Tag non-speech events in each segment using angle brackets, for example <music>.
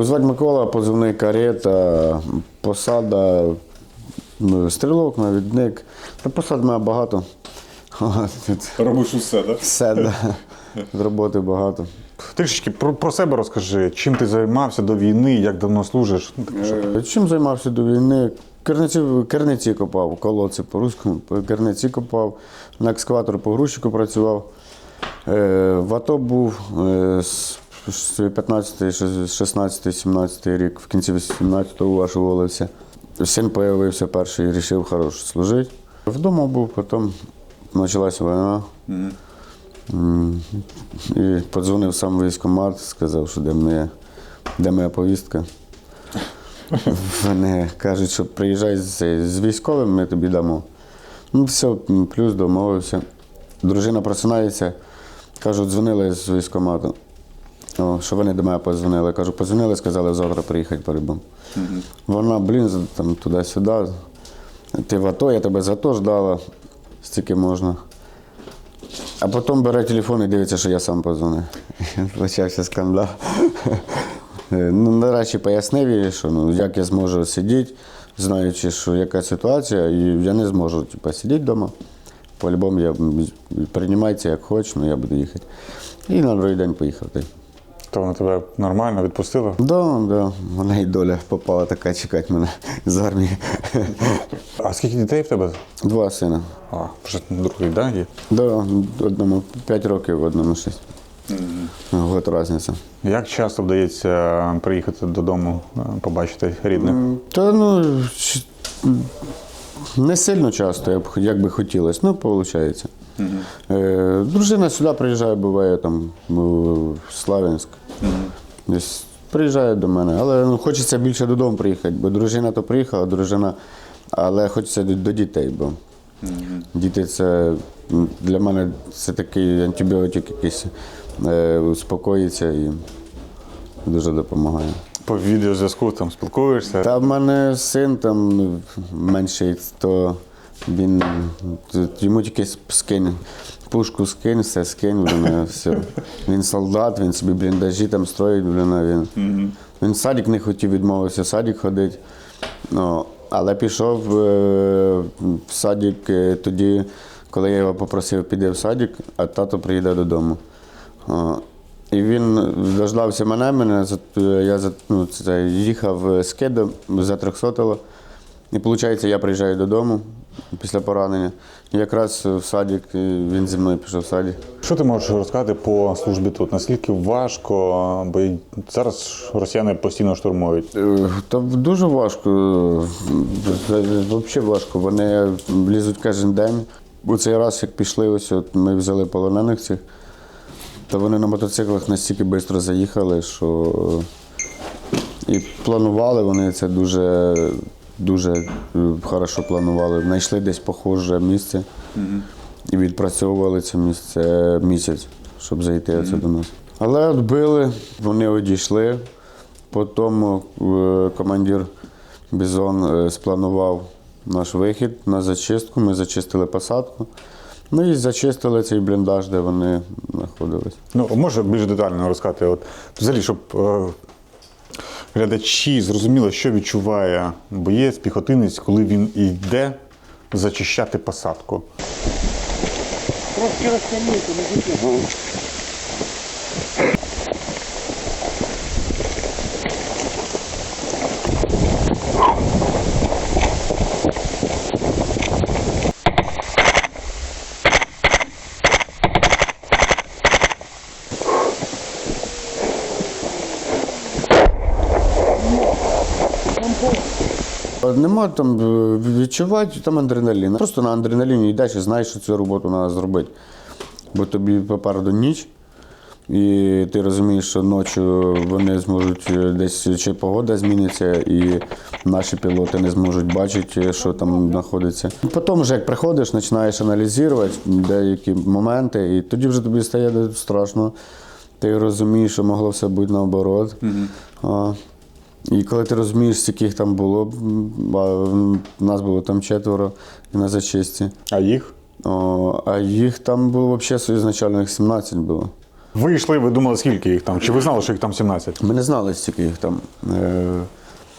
Звати Микола, позивний карета, посада, стрілок, навідник. Та посад мене багато. Робиш усе, так? Все, да. роботи багато. Трішечки про, про себе розкажи, чим ти займався до війни, як давно служиш. Ну, Е, Чим займався до війни? Керниці, керниці копав, колодці по-руському, по- керниці копав, на екскаваторі по грузчику працював. Е, В АТО був е, з 15, 16, 17 рік, в кінці 18-го аж уволився. Син з'явився перший, вирішив хорош служити. Вдома був, потім почалася війна. І подзвонив сам в військкомат, сказав, що де моя, де моя повістка. Вони кажуть, що приїжджай з, військовим, ми тобі дамо. Ну, все, плюс домовився. Дружина просинається, кажуть, дзвонили з військкомату. О, що вони до мене подзвонили. Кажу, подзвонили, сказали завтра приїхати по рибам. Вона, блін, там туди-сюди. Ти в АТО, я тебе за то ждала, стільки можна. А потім бере телефон і дивиться, що я сам позвонив. <laughs> Почався скандал. <laughs> Ну, нарешті пояснив їй, що ну, як я зможу сидіти, знаючи, що яка ситуація, і я не зможу типу, сидіти вдома. По-любому я приймайте як хочеш, але я буду їхати. І на другий день поїхав. То вона тебе нормально відпустила? Да, да, вона і доля попала така чекати мене з армії. А скільки дітей в тебе? Два сина. А, вже другий, да, є? Да, одному 5 років, одному 6. Год різниця. Як часто вдається приїхати додому, е, побачити рідних? Та ну не сильно часто, як би хотілося, ну, виходить. Е, дружина сюди приїжджає, буває там в Славянськ. Десь приїжджає до мене, але ну, хочеться більше додому приїхати, бо дружина то приїхала, дружина, але хочеться до, до дітей, бо діти це для мене це такий антибіотик якийсь, е, успокоїться і дуже допомагає. По відеозв'язку там спілкуєшся? Та в мене син там ну, менший, то він йому тільки скинь. Пушку скинь, все скинь, блін, все. Він солдат, він собі бліндажі там строїть, блін, він. Він в садик не хотів, відмовився в садик ходити. Ну, але пішов е, в садик е, тоді, коли я його попросив, піде в садик, а тато приїде додому. О, і він дождався мене, мене я ну, це, їхав з кедом за 300 І виходить, я приїжджаю додому після поранення. І якраз в садик, він зі мною пішов в садик. Що ти можеш розказати по службі тут? Наскільки важко, бо зараз росіяни постійно штурмують. Е, Та дуже важко. Взагалі важко. Вони лізуть кожен день. У цей раз, як пішли, ось от ми взяли полонених цих, то вони на мотоциклах настільки швидко заїхали, що і планували вони це дуже, дуже е, хорошо планували. Знайшли десь похоже місце і відпрацьовували це місце місяць, щоб зайти оце до нас. Але відбили, вони одійшли. Потім е, командир Бізон е, спланував наш вихід на зачистку. Ми зачистили посадку. Ну і зачистили цей бліндаж, де вони знаходились. Ну, може більш детально розказати, от взагалі, щоб е, глядачі зрозуміли, що відчуває боєць, піхотинець, коли він йде зачищати посадку. Нема там е, відчувати там адреналін. Просто на адреналіні йдеш і знаєш, що цю роботу треба зробити. Бо тобі попереду ніч, і ти розумієш, що ночі вони зможуть е, десь чи погода зміниться, і наші пілоти не зможуть бачити, що там знаходиться. Потім, вже як приходиш, починаєш аналізувати деякі моменти, і тоді вже тобі стає страшно. Ти розумієш, що могло все бути наоборот. А, і коли ти розумієш, скільки їх там було, а нас було там четверо на зачисті. А їх? О, а їх там було взагалі ізначально їх 17 було. Ви йшли, ви думали, скільки їх там? Чи ви знали, що їх там 17? Ми не знали, скільки їх там. Е,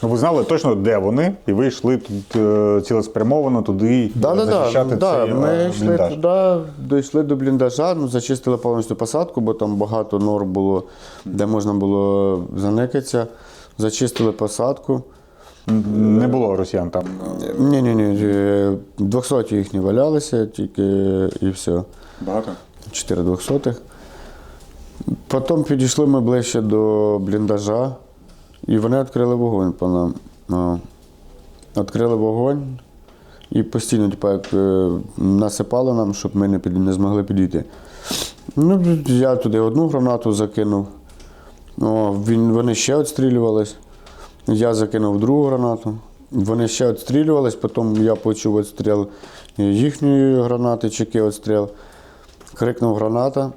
Ну, ви знали точно, де вони, і ви йшли тут е, цілеспрямовано туди Да, да, захищати да, цей да. Ми е, йшли бліндаж. туди, дійшли до бліндажа, ну, зачистили повністю посадку, бо там багато нор було, де можна було заникатися. Зачистили посадку. Не було росіян там. Ні, ні, ні, 200 їхні валялися, тільки і все. Багато? 4 двохсотих. Потім підійшли ми ближче до бліндажа, і вони відкрили вогонь по нам. Відкрили вогонь і постійно, типу, як е, насипали нам, щоб ми не, під, не змогли підійти. Ну, я туди одну гранату закинув. О, він, вони ще відстрілювались. Я закинув другу гранату. Вони ще відстрілювались, потім я почув відстріл їхньої гранати, чеки відстріл. Крикнув граната.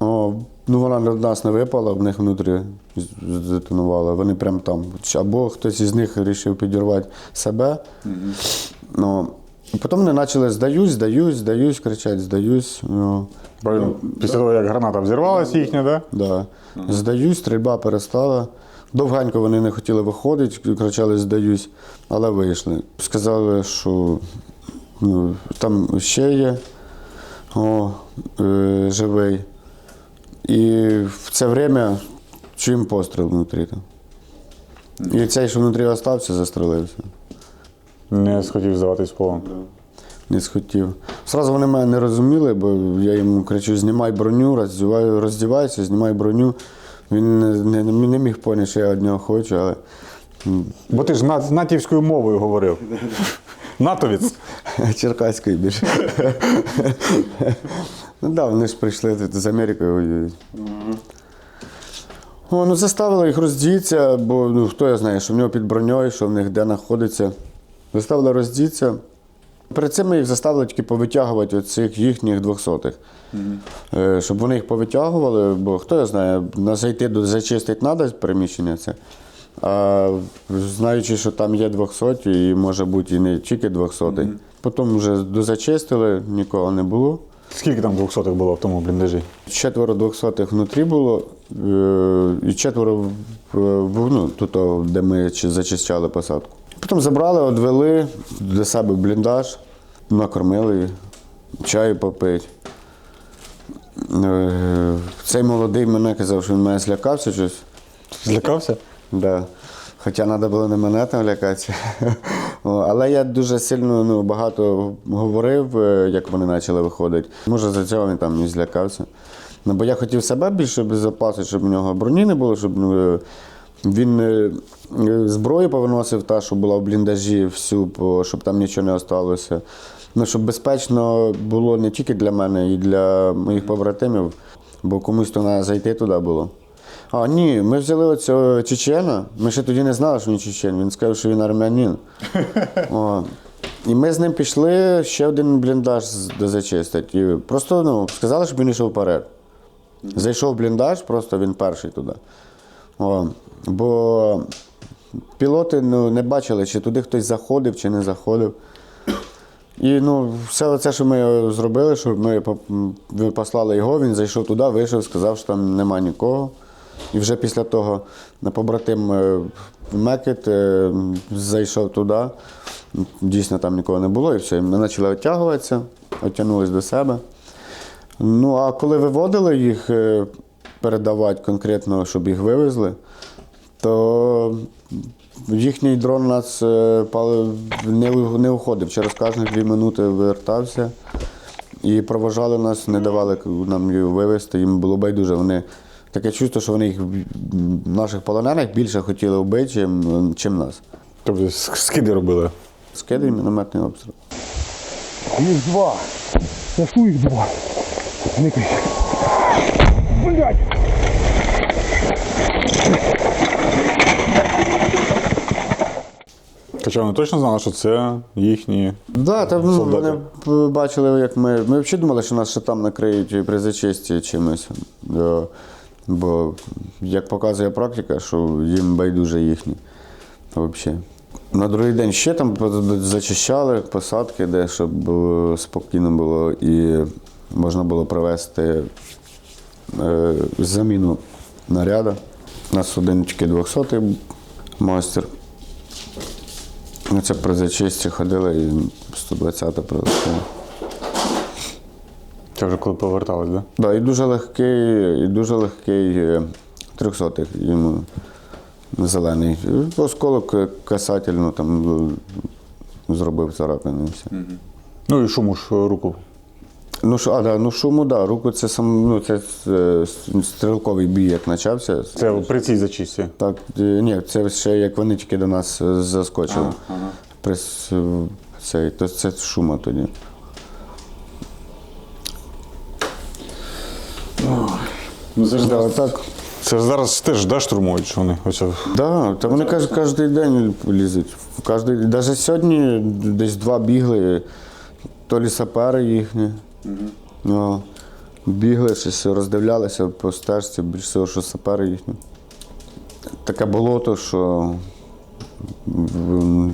О, ну вона на нас не випала, в них внутрі здетонувала. Вони прямо там. Або хтось із них вирішив підірвати себе. Ну, і потім вони почали здаюсь, здаюсь, здаюсь, кричать, здаюсь. Ну, Правильно, Після того, як граната взірвалася їхня, да? да. Здаюсь, стрільба перестала. Довгенько вони не хотіли виходити, кричали здаюсь, але вийшли. Сказали, що ну, там ще є о, е, живий. І в це время чуємо постріл внутрі. Там. І цей, що внутрі остався, застрелився. Не схотів здаватись в полон. Не схотів. Зразу вони мене не розуміли, бо я йому кричу: знімай броню, роздіваю, роздівайся, знімай броню. Він не, не, не міг поняти, що я від нього хочу, але Бо ти ж на- натівською мовою говорив. Натовець. <laughs> черкаською більше. <laughs> ну да, вони ж прийшли тут з Америкою воюють. О, ну заставили їх роздітися, бо ну, хто я знає, що в нього під броньою, що в них де знаходиться. Заставили роздітися. Перед цим ми їх заставили тільки повитягувати оцих їхніх двохсотих. Е, Щоб вони їх повитягували, бо хто я знає, на зайти до зачистити треба приміщення це. А знаючи, що там є 200 і може бути і не тільки 200. Потім вже дозачистили, нікого не було. Скільки там двохсотих було в тому бліндажі? Четверо двохсотих внутрі було, е, і четверо ну, тут, де ми зачищали посадку. Потім забрали, одвели до себе бліндаж, накормили, чаю попити. Е, Цей молодий мене казав, що він мене злякався щось. Злякався? Да. Хоча треба було не мене там лякатися. Але я дуже сильно ну, багато говорив, е, як вони почали виходити. Може, за цього він там не злякався. Ну, бо я хотів себе більше безпечити, щоб у нього броні не було, щоб ну, е, він е, е, зброю повиносив та, що була в бліндажі, всю, щоб там нічого не осталося. Ну, щоб безпечно було не тільки для мене, і для моїх побратимів, бо комусь то треба зайти туди було. А, ні, ми взяли оцього чечена. Ми ще тоді не знали, що він чечен. Він сказав, що він армянин. <laughs> О. І ми з ним пішли ще один бліндаж дозачистити. І просто ну, сказали, щоб він йшов вперед. Зайшов в бліндаж, просто він перший туди. О. Бо пілоти ну, не бачили, чи туди хтось заходив, чи не заходив. І ну, все це, що ми зробили, що ми послали його, він зайшов туди, вийшов, сказав, що там нема нікого. І вже після того на побратим е, Мекет е, зайшов туди. Дійсно там нікого не було, і все. Ми почали відтягуватися, відтягнулись до себе. Ну, а коли виводили їх е, передавати конкретно, щоб їх вивезли, то їхній дрон нас е, не, уходив. Через кожні дві минути вертався і провожали нас, не давали нам її вивезти. Їм було байдуже. Вони таке чувство, що вони їх наших полонених більше хотіли вбити, чим, чим нас. Тобто скиди робили. Скидай мінометний обстріл. Їх два. Та їх два? Не Блять! Хоча вони точно знали, що це їхні. Да, там ну, Солдати. вони б- бачили, як ми. Ми взагалі думали, що нас ще там накриють при зачисті чимось. Бо, як показує практика, що їм байдуже їхні. Взагалі. На другий день ще там по- зачищали посадки, де щоб е, спокійно було і можна було провести заміну наряда. У нас один тільки 200 майстер. Це при зачисті ходили і 120 прилетіло. Це вже коли повертались, так? Да, і дуже легкий, і дуже легкий е, 300 йому зелений. Осколок е, касатель, ну там е, зробив царапину і все. Ну і шуму ж руку. Ну, що, а, да, ну шуму, да, руку це сам, ну, це е, стрілковий бій, як почався. Це при цій зачистці. Так, е, ні, це ще як вони тільки до нас е, заскочили. При с- е, цей, то це шума тоді. Ну це ж Да, так. Це ж зараз теж да, штурмують, що вони. Оце. Да, та вони каж, кожен день лізуть. Кожен, навіть сьогодні десь два бігли, то лі сапери їхні. О, бігли, щось роздивлялися по стежці, більш всього, що сапери їхні. Таке болото, що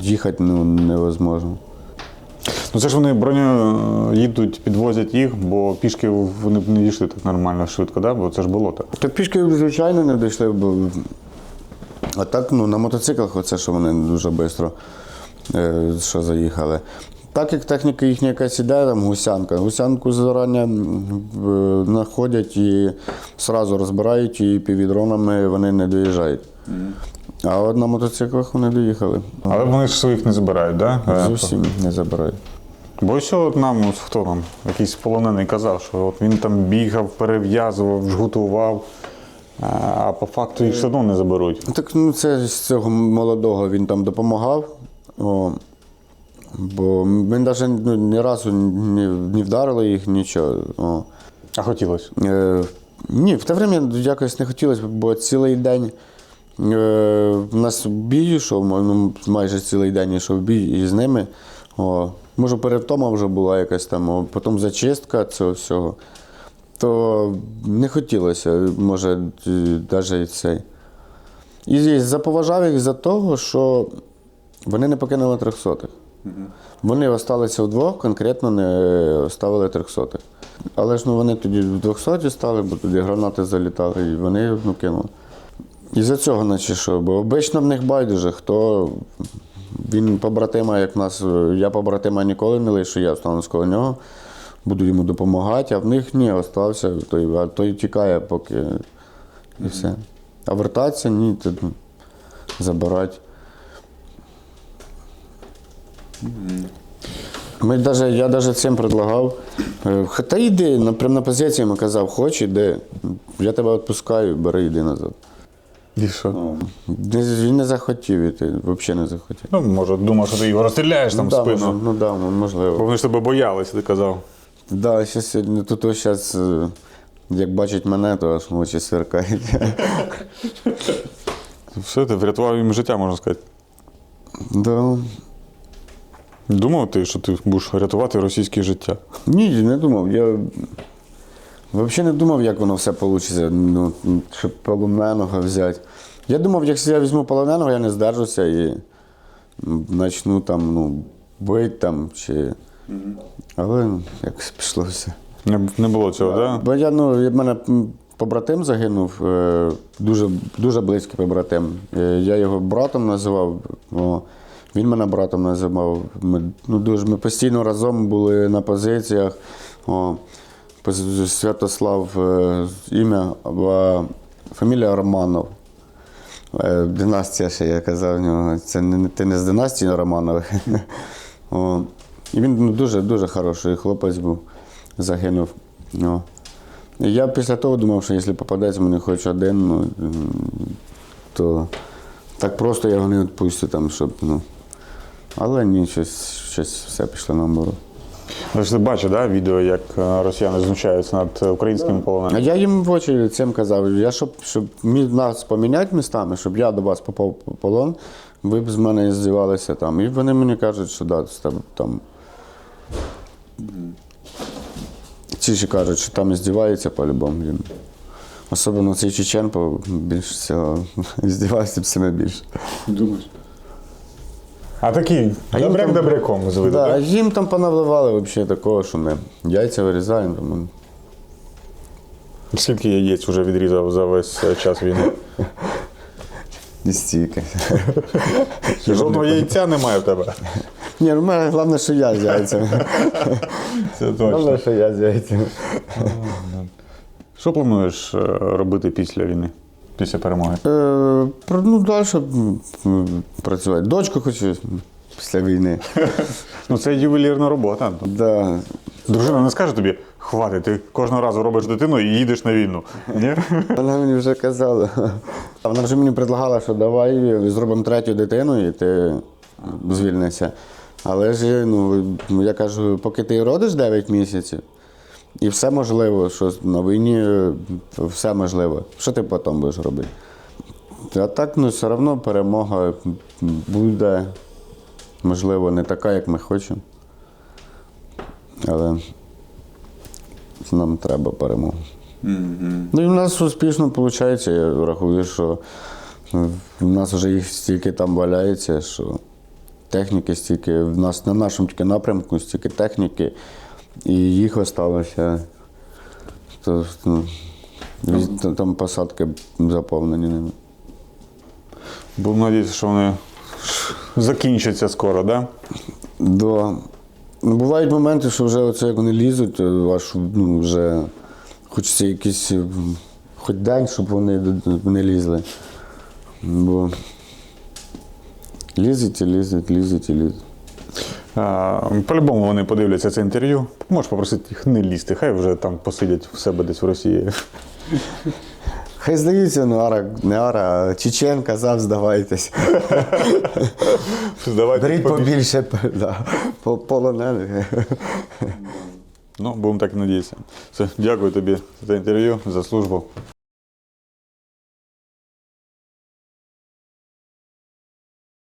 їхати ну, невозможно. Ну це ж вони броню е, їдуть, підвозять їх, бо пішки вони б не дійшли так нормально швидко, да? бо це ж болото. Та пішки, звичайно, не дійшли, бо. А так, ну, на мотоциклах, оце, що вони дуже швидко е, що заїхали. Так як техніка їхня якась іде, там гусянка. Гусянку зарані знаходять і одразу розбирають, і півдронами вони не доїжджають. А от на мотоциклах вони доїхали. Але вони ж своїх не забирають, так? Да? Зовсім не забирають. Бо ось от нам, от хто там, якийсь полонений казав, що от він там бігав, перев'язував, жгутував, а- а по факту їх все одно не заберуть. Так ну це з цього молодого він там допомагав. О, бо ми навіть ну, ні разу не, не вдарили їх, нічого. О. А хотілося. Е, ні, в те время якось не хотілося, бо цілий день е, у нас бій йшов, ну, майже цілий день йшов бій із ними. О, може, перевтома вже була якась там, о, потім зачистка цього всього. То не хотілося, може, навіть цей. І заповажав їх за того, що вони не покинули трьохсотих. Вони залишилися вдвох, конкретно не ставили трьохсотих. Але ж ну, вони тоді в 200 стали, бо тоді гранати залітали, і вони ну, кинули. І за цього, наче що, бо обично в них байдуже, хто він побратима, як нас, я побратима ніколи не лишу, я останусь коло нього, буду йому допомагати, а в них ні, остався, той, а той тікає, поки і все. А вертатися ні, забирати. Ми даже, я навіть цим предлагав. е, Та йди, на- прям на позиції ми казав, хоч іди. Я тебе відпускаю, бери, йди назад. І що? Не- Він не захотів іти, взагалі не захотів. Ну, може, думав, що ти його розстріляєш там в да, спину. може, ну да, ну, Бо можливо. вони ж тебе боялися, ти казав. Да, ще сьогодні тут ось зараз, як бачить мене, то аж очі сверкають. Все, ти врятував їм життя, можна сказати. да. Думав ти, що ти будеш рятувати російське життя? Ні, не думав. Я взагалі не думав, як воно все вийде, ну, щоб полоненого взяти. Я думав, якщо я візьму полоненого, я не здержуся і почну там, ну, бити там чи. Але ну, якось пішло все. Не, не було цього, так? Бо я, ну, в мене побратим загинув, е, дуже, дуже близький побратим. Е, Я його братом називав. О, він мене братом називав. Ми, ну, дуже, ми постійно разом були на позиціях. О, Святослав е, ім'я, а фамілія Романов. Е, Династія ще я казав. Це не, ти не з династії Романових. <laughs> О. І він ну, дуже, дуже хороший хлопець був, загинув. О. Я після того думав, що якщо попадеться мені хоч один, ну, то так просто я його не відпустю, там, щоб. Ну. Але ні, щось, щось все пішло наоборот. Ви ж ти бачив, да, відео, як е, росіяни знущаються над українськими А полоненими? я їм в очі цим казав, я щоб, щоб нас поміняти містами, щоб я до вас попав в полон, ви б з мене здівалися там. І вони мені кажуть, що да, там. Ці ж кажуть, що там здіваються по-любому. Особливо цей Чеченко більш всього <laughs> здівається всіми більше. Думаєш? А такий їм добряк там- добряком з виду, Да, так? їм там понавливали взагалі такого, що ми яйця вирізаємо. Там, Скільки яєць вже відрізав за весь е, час війни? <laughs> І стільки. <laughs> Жодного яйця немає в тебе. Ні, ну в мене головне, що я з яйцями. <laughs> Це Головне, що я з яйцями. Що плануєш е, робити після війни? Після перемоги? Е, ну, далі працювати. Дочку хочу після війни. <laughs> Ну, це ювелірна робота. Да. Дружина не скаже тобі, хватить, ти кожного разу робиш дитину і їдеш на війну. Ні? <laughs> Вона мені вже казала. А Вона вже мені предлагала, що давай зробимо третю дитину і ти звільнишся. Але ж ну, я кажу, поки ти родиш 9 місяців, і все можливо, що на війні е, все можливо. Що ти потім будеш робити? А так, ну, все одно перемога буде, можливо, не така, як ми хочемо. Але нам треба перемога. Ну і в нас успішно виходить. Я рахую, що в нас вже їх стільки там валяється, що техніки стільки, в нас на нашому тільки напрямку стільки техніки, і їх. То, ну, там посадки заповнені ними. Будемо надіятися, що вони закінчаться скоро, да? Да. Ну, бувають моменти, що вже оце як вони лізуть, е, аж ну, вже хочеться якийсь е, хоч день, щоб вони не лізли. Бо лізуть і лізуть, лізуть і лізуть. По-любому вони подивляться це інтерв'ю. Можеш попросити їх не лізти, хай вже там посидять в себе десь в Росії. Хай здаються, ну ара, не ара, Чечен казав, здавайтесь. Беріть побільше. побільше да, полонених. Ну, будемо так і надіятися. Все, дякую тобі за інтерв'ю, за службу.